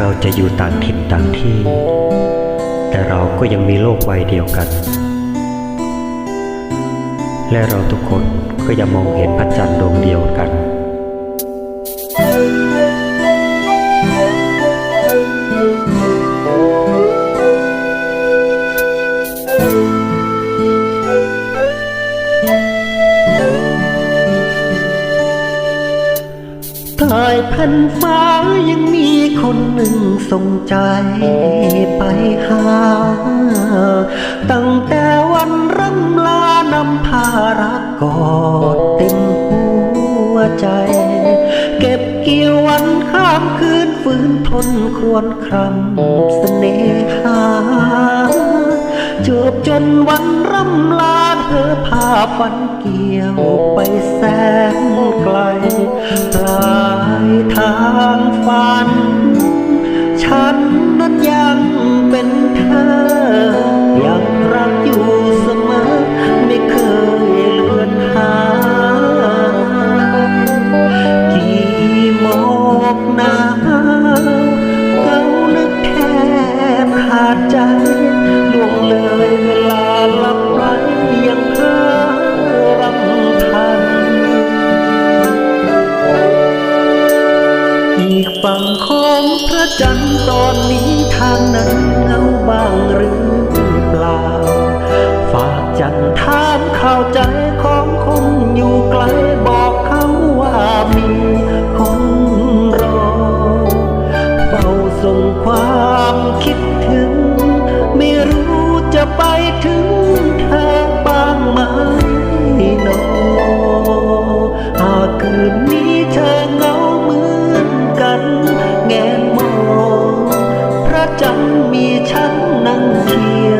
เราจะอยู่ต่างถิ่นต่างที่ แต่เราก็ยังมีโลกใบเดียวกัน และเราทุกคนก็ยังมองเห็นพระจันทร์ดวงเดียวกัน ใต้แผ่นฟ้ายังมีคนหนึ่งส่งใจไปหา ตั้งแต่วันร่ำลานำพารักกอดเต็มหัวใจ เก็บเกี่ยววันข้ามคืนฝืนทนครวญครำเสน่หาจวบจนวันร่ำลาเธอพาฝันเกี่ยวไปแสนไกลปลา ทางฝัน ฝั่งของพระจันทร์ตอนนี้ทางนั้นเงาบ้างหรือเปล่า ฝากจันทร์ถามข้าวใจของคนอยู่ไกลบอกเขาว่ามีคนรอ เฝ้าส่งความคิดถึง ไม่รู้จะไปถึงเธอบ้างไหม มีฉันนั่งเคีย